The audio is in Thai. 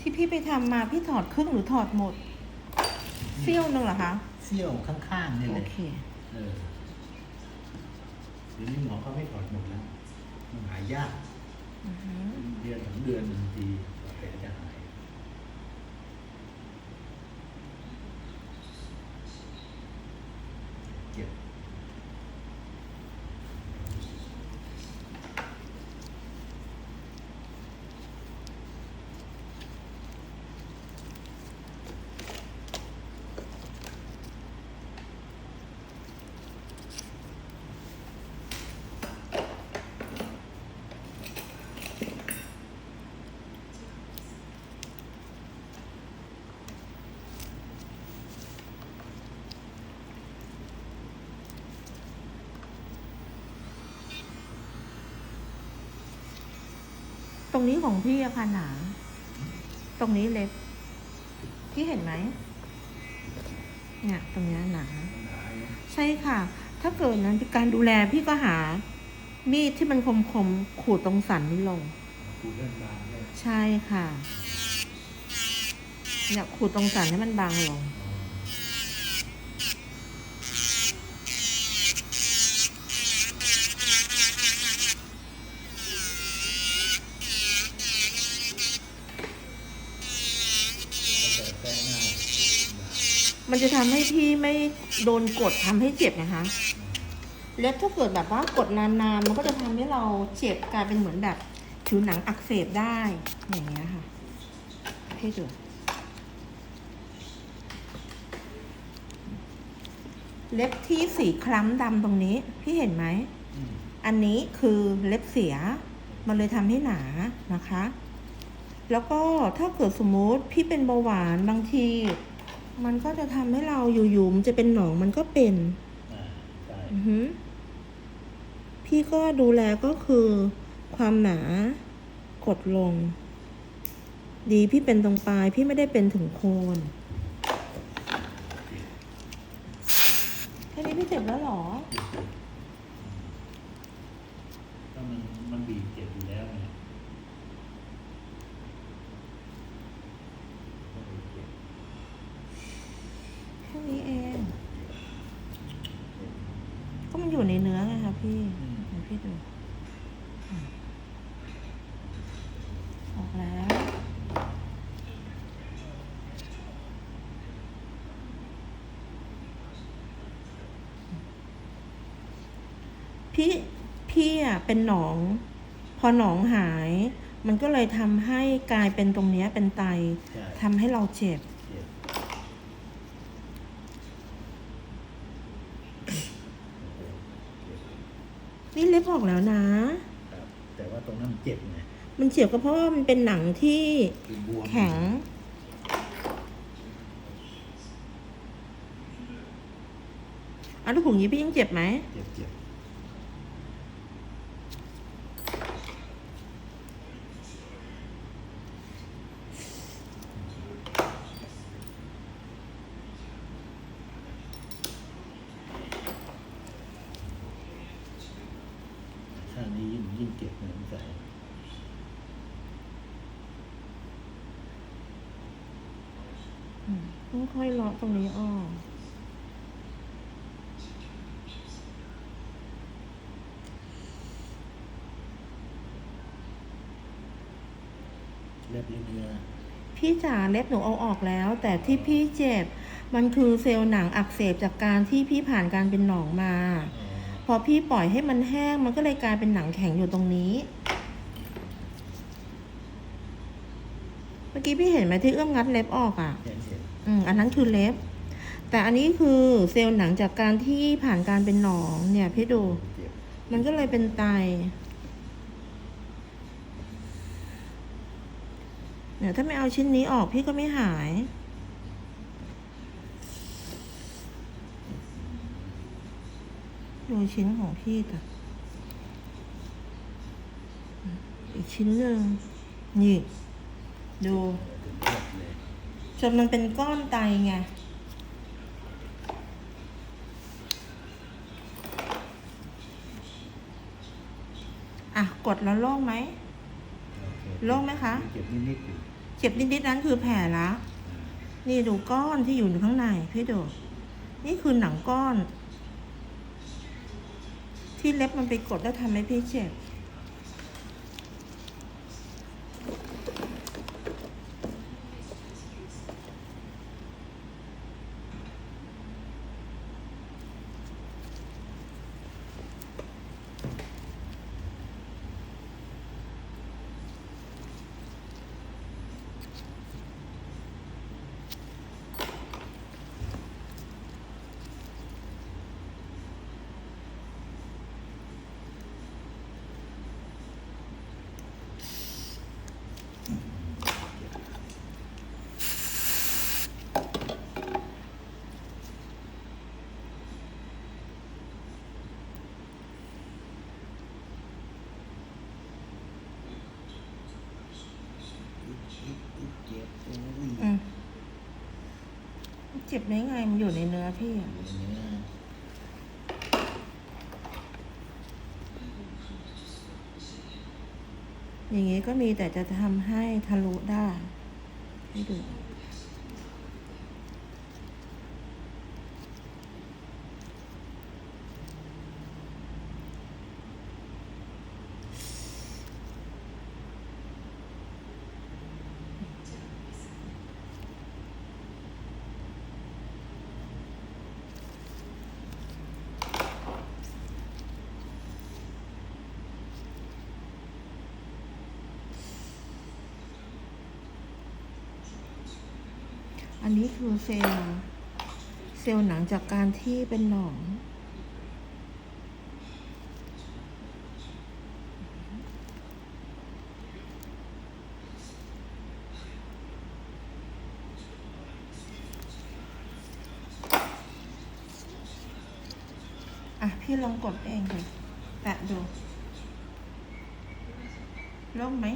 ที่พี่ไปทำมาพี่ถอดครึ่งหรือถอดหมดเซี่ยวหนึงเหรอคะเสี้ยวข้างๆนี่โอเลยเค เออเดี๋ยวนี้หมอเขาไม่ถอดหมดแล้ว มันหายยากอือหือเดือนสองเดือนบางทีกว่าแผลจะหาย เจ็บ ต รงนี้ของพี่อะค่ะหนา ตรงนี้เล็บ พี่เห็นไหม เนี่ย ตรงเนี้ยหนา ใช่ค่ะ ถ้าเกิดนั้นการดูแลพี่ก็หา มีดที่มันคมคมๆขูดตรงสันนี่ลงคูเรื่องใช่ค่ะ เนี่ยขูดตรงสันให้มันบางลง แต่แป้งหน้า มันจะทำให้พี่ไม่โดนกดทำให้เจ็บนะคะเล็บถ้าเกิดแบบว่ากดนานๆ มันก็จะทำให้เราเจ็บกลายเป็นเหมือนแบบผิวหนังอักเสบได้ อย่างเงี้ยค่ะให้ดูเล็บที่สีคล้ำดำตรงนี้ พี่เห็นไหมอืมอันนี้คือเล็บเสีย มันเลยทำให้หนานะคะ แล้วก็ถ้าเกิดสมมติพี่เป็นเบาหวานบางที มันก็จะทำให้เราอยู่ๆมันจะเป็นหนองมันก็เป็นอ่าใช่อือหือพี่ก็ดูแลก็คือ ความหนากดลง ดีพี่เป็นตรงปลาย พี่ไม่ได้เป็นถึงโคนแค่นี้พี่เจ็บแล้วเหรอก็มันมันบีบเจ็บอยู่แล้วไงก็เลยเจ็บ แค่นี้เอง ก็มันอยู่ในเนื้อไงคะ พี่เดี๋ยวพี่ดูอะออกแล้ว พี่พี่อะเป็นหนอง พอหนองหาย มันก็เลยทำให้กลายเป็นตรงเนี้ยเป็นไตใช่ทำให้เราเจ็บ เจ็บ นี่เล็บออกแล้วนะ ครับแต่ว่าตรงนั้นมันเจ็บไงมันเจ็บก็เพราะว่ามันเป็นหนังที่คือบวมแข็งอันลูกหูนี้พี่ยังเจ็บไหม เจ็บเจ็บข้างนี้ ยิ่งยิ่งเจ็บเหมือนใส่ต้องค่อยเลาะตรงนี้ออกเล็บเนื้อพี่จ๋าเล็บหนูเอาออกแล้ว แต่ที่พี่เจ็บ มันคือเซลล์หนังอักเสบจากการที่พี่ผ่านการเป็นหนองมาอ๋อ พอพี่ปล่อยให้มันแห้งมันก็เลยกลายเป็นหนังแข็งอยู่ตรงนี้ เมื่อกี้พี่เห็นไหมที่เอื้อมงัดเล็บออกอะเห็นเห็นอืมอันนั้นคือเล็บ แต่อันนี้คือเซลล์หนังจากการที่ผ่านการเป็นหนองเนี่ยพี่ดูเจ็บมันก็เลยเป็นไตเนี่ยถ้าไม่เอาชิ้นนี้ออกพี่ก็ไม่หาย ดูชิ้นของพี่แต่อีกชิ้นหนึ่งนี่ ดูจนมันเป็นก้อนไตไงอะ กดแล้วโล่งไหมโอเคโล่งไหมคะ เจ็บนิดๆเจ็บนิดๆนั้นคือแผลละ นี่ดูก้อนที่อยู่ข้างในพี่ดู นี่คือหนังก้อน ที่เล็บมันไปกดแล้วทำให้พี่เจ็บ เจ็บโอ้ย อืมเจ็ บได้ไงมันอยู่ในเนื้อพี่อะอยู่ในเนื้ออย่างงี้ก็มีแต่จะทำให้ทะลุได้ให้ดู อันนี้คือเซลล์เซลล์หนังจากการที่เป็นหนอง อะ พี่ลองกดเองเลยแตะดูโล่งไหม